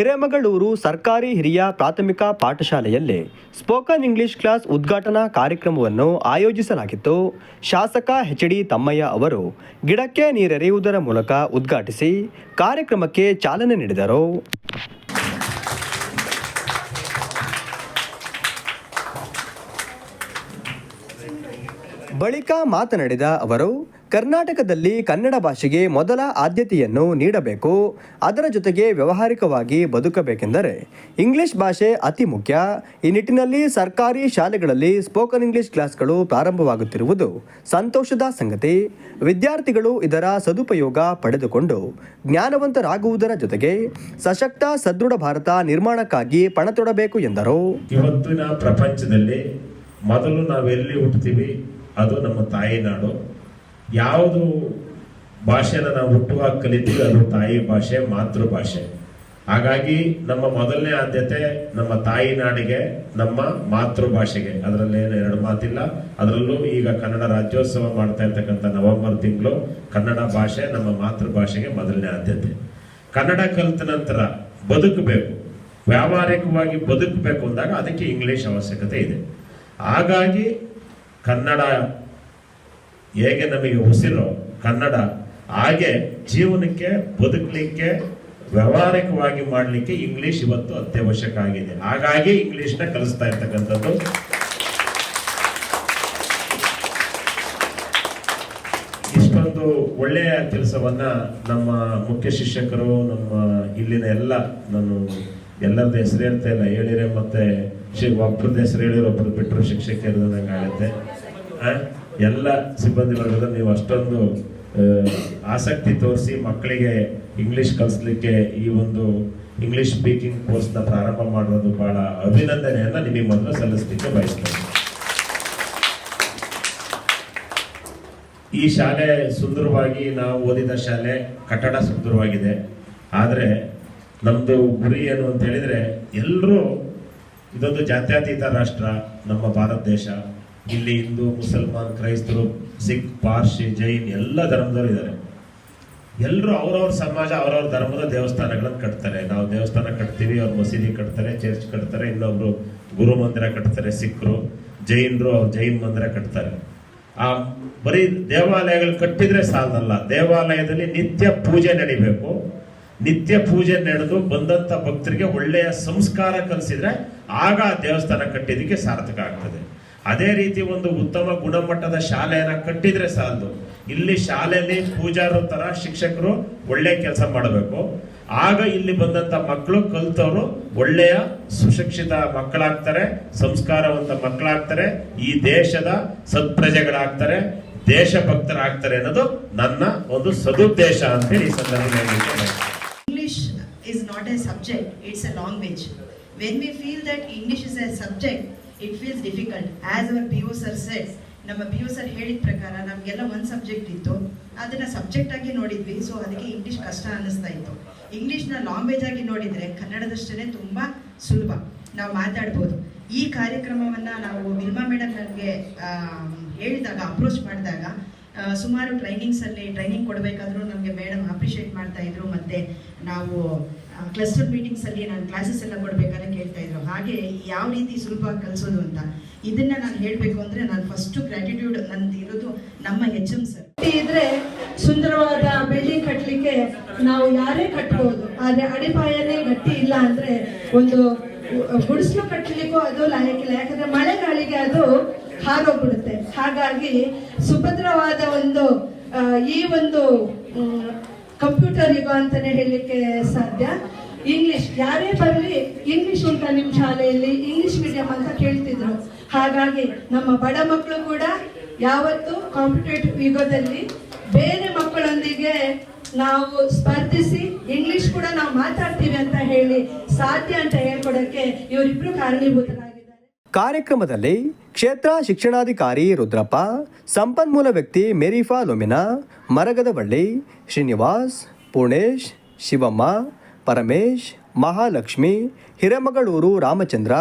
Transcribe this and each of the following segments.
ಹಿರೇಮಗಳೂರು ಸರ್ಕಾರಿ ಹಿರಿಯ ಪ್ರಾಥಮಿಕ ಪಾಠಶಾಲೆಯಲ್ಲಿ ಸ್ಪೋಕನ್ ಇಂಗ್ಲಿಷ್ ಕ್ಲಾಸ್ ಉದ್ಘಾಟನಾ ಕಾರ್ಯಕ್ರಮವನ್ನು ಆಯೋಜಿಸಲಾಗಿತ್ತು. ಶಾಸಕ ಎಚ್ ಡಿ ತಮ್ಮಯ್ಯ ಅವರು ಗಿಡಕ್ಕೆ ನೀರೆರೆಯುವುದರ ಮೂಲಕ ಉದ್ಘಾಟಿಸಿ ಕಾರ್ಯಕ್ರಮಕ್ಕೆ ಚಾಲನೆ ನೀಡಿದರು. ಬಳಿಕ ಮಾತನಾಡಿದ ಅವರು, ಕರ್ನಾಟಕದಲ್ಲಿ ಕನ್ನಡ ಭಾಷೆಗೆ ಮೊದಲ ಆದ್ಯತೆಯನ್ನು ನೀಡಬೇಕು, ಅದರ ಜೊತೆಗೆ ವ್ಯವಹಾರಿಕವಾಗಿ ಬದುಕಬೇಕೆಂದರೆ ಇಂಗ್ಲಿಷ್ ಭಾಷೆ ಅತಿ ಮುಖ್ಯ. ಈ ನಿಟ್ಟಿನಲ್ಲಿ ಸರ್ಕಾರಿ ಶಾಲೆಗಳಲ್ಲಿ ಸ್ಪೋಕನ್ ಇಂಗ್ಲಿಷ್ ಕ್ಲಾಸ್ಗಳು ಪ್ರಾರಂಭವಾಗುತ್ತಿರುವುದು ಸಂತೋಷದ ಸಂಗತಿ. ವಿದ್ಯಾರ್ಥಿಗಳು ಇದರ ಸದುಪಯೋಗ ಪಡೆದುಕೊಂಡು ಜ್ಞಾನವಂತರಾಗುವುದರ ಜೊತೆಗೆ ಸಶಕ್ತ, ಸದೃಢ ಭಾರತ ನಿರ್ಮಾಣಕ್ಕಾಗಿ ಪಣತೊಡಬೇಕು ಎಂದರು. ಇವತ್ತಿನ ಪ್ರಪಂಚದಲ್ಲಿ ಮೊದಲು ನಾವೆಲ್ಲಿ ಹುಟ್ಟುತ್ತೀವಿ? ಅದು ನಮ್ಮ ತಾಯಿ ನಾಡು. ಯಾವುದು ಭಾಷೆನ ನಾವು ಹುಟ್ಟುವಾಗ ಕಲಿತೀವಿ ಅದು ತಾಯಿ ಭಾಷೆ, ಮಾತೃಭಾಷೆ. ಹಾಗಾಗಿ ನಮ್ಮ ಮೊದಲನೇ ಆದ್ಯತೆ ನಮ್ಮ ತಾಯಿ ನಾಡಿಗೆ, ನಮ್ಮ ಮಾತೃಭಾಷೆಗೆ. ಅದರಲ್ಲಿ ಏನು ಎರಡು ಮಾತಿಲ್ಲ. ಅದರಲ್ಲೂ ಈಗ ಕನ್ನಡ ರಾಜ್ಯೋತ್ಸವ ಮಾಡ್ತಾ ಇರ್ತಕ್ಕಂಥ ನವೆಂಬರ್ ತಿಂಗಳು ಕನ್ನಡ ಭಾಷೆ, ನಮ್ಮ ಮಾತೃಭಾಷೆಗೆ ಮೊದಲನೇ ಆದ್ಯತೆ. ಕನ್ನಡ ಕಲಿತ ನಂತರ ಬದುಕಬೇಕು. ವ್ಯಾವಹಾರಿಕವಾಗಿ ಬದುಕಬೇಕು ಅಂದಾಗ ಅದಕ್ಕೆ ಇಂಗ್ಲಿಷ್ ಅವಶ್ಯಕತೆ ಇದೆ. ಹಾಗಾಗಿ ಕನ್ನಡ ಹೇಗೆ ನಮಗೆ ಉಸಿರು ಕನ್ನಡ ಹಾಗೆ ಜೀವನಕ್ಕೆ ಬದುಕಲಿಕ್ಕೆ ವ್ಯವಹಾರಿಕವಾಗಿ ಮಾಡಲಿಕ್ಕೆ ಇಂಗ್ಲಿಷ್ ಇವತ್ತು ಅತ್ಯವಶ್ಯಕ ಆಗಿದೆ ಹಾಗಾಗಿ ಇಂಗ್ಲೀಷ್ನ ಕಲಿಸ್ತಾ ಇರ್ತಕ್ಕಂಥದ್ದು. ಇಷ್ಟೊಂದು ಒಳ್ಳೆಯ ಕೆಲಸವನ್ನ ನಮ್ಮ ಮುಖ್ಯ ಶಿಕ್ಷಕರು, ನಮ್ಮ ಇಲ್ಲಿನ ಎಲ್ಲ, ನಾನು ಎಲ್ಲರದ್ದು ಹೆಸರು ಹೇಳ್ತಾ ಇಲ್ಲ, ಹೇಳಿರೆ ಮತ್ತೆ ಶಿ- ಒಬ್ರದ್ದು ಹೆಸರು ಹೇಳಿರೋ ಒಬ್ಬರು ಬಿಟ್ಟರು ಶಿಕ್ಷಕ ನಂಗೆ ಆಗುತ್ತೆ. ಎಲ್ಲ ಸಿಬ್ಬಂದಿ ವರ್ಗದ ನೀವು ಅಷ್ಟೊಂದು ಆಸಕ್ತಿ ತೋರಿಸಿ ಮಕ್ಕಳಿಗೆ ಇಂಗ್ಲೀಷ್ ಕಲಿಸ್ಲಿಕ್ಕೆ ಈ ಒಂದು ಇಂಗ್ಲಿಷ್ ಸ್ಪೀಕಿಂಗ್ ಕೋರ್ಸ್ನ ಪ್ರಾರಂಭ ಮಾಡೋದು ಬಹಳ ಅಭಿನಂದನೆಯನ್ನು ನಿಮಗೆ ಮೊದಲು ಸಲ್ಲಿಸ್ಲಿಕ್ಕೆ ಬಯಸ್ತೇನೆ. ಈ ಶಾಲೆ ಸುಂದರವಾಗಿ ನಾವು ಓದಿದ ಶಾಲೆ ಕಟ್ಟಡ ಸುಂದರವಾಗಿದೆ. ಆದರೆ ನಮ್ಮದು ಗುರಿ ಏನು ಅಂತ ಹೇಳಿದರೆ ಎಲ್ಲರೂ ಇದೊಂದು ಜಾತ್ಯತೀತ ರಾಷ್ಟ್ರ, ನಮ್ಮ ಭಾರತ ದೇಶ. ಇಲ್ಲಿ ಹಿಂದೂ, ಮುಸಲ್ಮಾನ್, ಕ್ರೈಸ್ತರು, ಸಿಖ್, ಪಾರ್ಸಿ, ಜೈನ್ ಎಲ್ಲ ಧರ್ಮದವರು ಇದ್ದಾರೆ. ಎಲ್ಲರೂ ಅವ್ರವ್ರ ಸಮಾಜ, ಅವ್ರವ್ರ ಧರ್ಮದ ದೇವಸ್ಥಾನಗಳನ್ನು ಕಟ್ತಾರೆ. ನಾವು ದೇವಸ್ಥಾನ ಕಟ್ತೀವಿ, ಅವ್ರ ಮಸೀದಿ ಕಟ್ತಾರೆ, ಚರ್ಚ್ ಕಟ್ತಾರೆ, ಇನ್ನೊಬ್ರು ಗುರು ಮಂದಿರ ಕಟ್ತಾರೆ, ಸಿಖ್ರು, ಜೈನರು ಅವ್ರು ಜೈನ್ ಮಂದಿರ ಕಟ್ತಾರೆ. ಆ ಬರೀ ದೇವಾಲಯಗಳು ಕಟ್ಟಿದ್ರೆ ಸಾಲದಲ್ಲ ದೇವಾಲಯದಲ್ಲಿ ನಿತ್ಯ ಪೂಜೆ ನಡಿಬೇಕು. ನಿತ್ಯ ಪೂಜೆ ನಡೆದು ಬಂದಂತ ಭಕ್ತರಿಗೆ ಒಳ್ಳೆಯ ಸಂಸ್ಕಾರ ಕಲಿಸಿದ್ರೆ ಆಗ ಆ ದೇವಸ್ಥಾನ ಕಟ್ಟಿದ್ದಕ್ಕೆ ಸಾರ್ಥಕ ಆಗ್ತದೆ. ಅದೇ ರೀತಿ ಒಂದು ಉತ್ತಮ ಗುಣಮಟ್ಟದ ಶಾಲೆಯನ್ನ ಕಟ್ಟಿದ್ರೆ ಸಾಲದು. ಇಲ್ಲಿ ಶಾಲೆಯಲ್ಲಿ ಪೂಜಾರು ತರ ಶಿಕ್ಷಕರು ಒಳ್ಳೆಯ ಕೆಲಸ ಮಾಡಬೇಕು. ಆಗ ಇಲ್ಲಿ ಬಂದಂತ ಮಕ್ಕಳು ಕಲ್ತವರು ಒಳ್ಳೆಯ ಸುಶಿಕ್ಷಿತ ಮಕ್ಕಳಾಗ್ತಾರೆ, ಸಂಸ್ಕಾರವಂತ ಮಕ್ಕಳಾಗ್ತಾರೆ, ಈ ದೇಶದ ಸತ್ಪ್ರಜೆಗಳಾಗ್ತಾರೆ, ದೇಶಭಕ್ತರಾಗ್ತಾರೆ ಅನ್ನೋದು ನನ್ನ ಒಂದು ಸದುದ್ದೇಶ ಅಂತ ಈ ಸಂದರ್ಭದಲ್ಲಿ ಹೇಳ್ಲಿಕ್ಕೆ ಬಯಸ್ತೇನೆ. English is not a subject, it's a language. When we feel that English is a subject, it feels difficult. As our PO sir says, ನಮ್ಮ ಪಿ ಯು ಸರ್ ಹೇಳಿದ ಪ್ರಕಾರ ನಮಗೆಲ್ಲ ಒಂದು ಸಬ್ಜೆಕ್ಟ್ ಇತ್ತು ಅದನ್ನು ಸಬ್ಜೆಕ್ಟ್ ಆಗಿ ನೋಡಿದ್ವಿ ಸೊ ಅದಕ್ಕೆ ಇಂಗ್ಲೀಷ್ ಕಷ್ಟ ಅನ್ನಿಸ್ತಾ ಇತ್ತು ಇಂಗ್ಲೀಷ್ನ ಲಾಂಗ್ವೇಜ್ ಆಗಿ ನೋಡಿದರೆ ಕನ್ನಡದಷ್ಟೇ ತುಂಬ ಸುಲಭ ನಾವು ಮಾತಾಡ್ಬೋದು ಈ ಕಾರ್ಯಕ್ರಮವನ್ನು ನಾವು ವಿಲ್ಮಾ ಮೇಡಮ್ ನನಗೆ ಹೇಳಿದಾಗ ಅಪ್ರೋಚ್ ಮಾಡಿದಾಗ ಸುಮಾರು ಟ್ರೈನಿಂಗ್ಸಲ್ಲಿ ಟ್ರೈನಿಂಗ್ ಕೊಡಬೇಕಾದ್ರೂ ನಮಗೆ ಮೇಡಮ್ ಅಪ್ರಿಷಿಯೇಟ್ ಮಾಡ್ತಾ ಇದ್ರು ಮತ್ತೆ ನಾವು ಕ್ಲಸ್ಟರ್ ಮೀಟಿಂಗ್ಸ್ ಅಲ್ಲಿ ನಾನು ಕ್ಲಾಸಸ್ ಎಲ್ಲ ಕೊಡ್ಬೇಕಾದ್ರೆ ಕೇಳ್ತಾ ಇದ್ರು. ಹಾಗೆ ಯಾವ ರೀತಿ ಸುಲಭವಾಗಿ ಕಲಿಸೋದು ಅಂತ. ಇದನ್ನ ನಾನು ಹೇಳಬೇಕು ಅಂದ್ರೆ ನಾನು ಫಸ್ಟ್ ಗ್ರಾಟಿಟ್ಯೂಡ್ ನಂದು ಇರೋದು ನಮ್ಮ ಎಚ್ ಎಂ ಸರ್ ಇದ್ರೆ ಸುಂದರವಾದ ಬಿಲ್ಡಿಂಗ್ ಕಟ್ಟಲಿಕ್ಕೆ ನಾವು ಯಾರೇ ಕಟ್ಟಬಹುದು ಆದ್ರೆ ಅಡಿಪಾಯನೇ ಗಟ್ಟಿ ಇಲ್ಲ ಅಂದ್ರೆ ಒಂದು ಗುಡಿಸ್ಲು ಕಟ್ಟಲಿಕ್ಕೂ ಅದು ಲಾಯಕ್ಕಿಲ್ಲ ಯಾಕಂದ್ರೆ ಮಳೆಗಾಳಿಗೆ ಅದು ಹಾರೋಗ್ಬಿಡುತ್ತೆ ಹಾಗಾಗಿ ಸುಭದ್ರವಾದ ಒಂದು ಈ ಒಂದು ಕಂಪ್ಯೂಟರ್ ಯುಗ ಅಂತಾನೆ ಹೇಳಲಿಕ್ಕೆ ಸಾಧ್ಯ. ಇಂಗ್ಲಿಷ್ ಯಾರೇ ಬರಲಿ ಇಂಗ್ಲಿಷ್ ಅಂತ ನಿಮ್ಮ ಶಾಲೆಯಲ್ಲಿ ಇಂಗ್ಲಿಷ್ ಮೀಡಿಯಂ ಅಂತ ಕೇಳ್ತಿದ್ರು. ಹಾಗಾಗಿ ನಮ್ಮ ಬಡ ಮಕ್ಕಳು ಕೂಡ ಯಾವತ್ತು ಕಾಂಪಿಟೇಟಿವ್ ಯುಗದಲ್ಲಿ ಬೇರೆ ಮಕ್ಕಳೊಂದಿಗೆ ನಾವು ಸ್ಪರ್ಧಿಸಿ ಇಂಗ್ಲಿಷ್ ಕೂಡ ನಾವು ಮಾತಾಡ್ತೀವಿ ಅಂತ ಹೇಳಿ ಸಾಧ್ಯ ಅಂತ ಹೇಳ್ಕೊಡಕ್ಕೆ ಇವರಿಬ್ರು ಕಾರಣೀಭೂತರಾಗಿದ್ದಾರೆ. ಕಾರ್ಯಕ್ರಮದಲ್ಲಿ ಕ್ಷೇತ್ರ ಶಿಕ್ಷಣಾಧಿಕಾರಿ ರುದ್ರಪ್ಪ, ಸಂಪನ್ಮೂಲ ವ್ಯಕ್ತಿ ಮೇರಿಫಾ ಲೊಮಿನಾ, ಮರಗದವಳ್ಳಿ, ಶ್ರೀನಿವಾಸ್, ಪೂರ್ಣೇಶ್, ಶಿವಮ್ಮ, ಪರಮೇಶ್, ಮಹಾಲಕ್ಷ್ಮಿ, ಹಿರೇಮಗಳೂರು ರಾಮಚಂದ್ರ,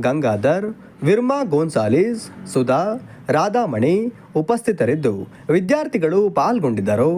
ಗಂಗಾಧರ್, ವಿರ್ಮಾ ಗೋನ್ಸಾಲಿಸ್, ಸುಧಾ, ರಾಧಾಮಣಿ ಉಪಸ್ಥಿತರಿದ್ದು ವಿದ್ಯಾರ್ಥಿಗಳು ಪಾಲ್ಗೊಂಡಿದ್ದರು.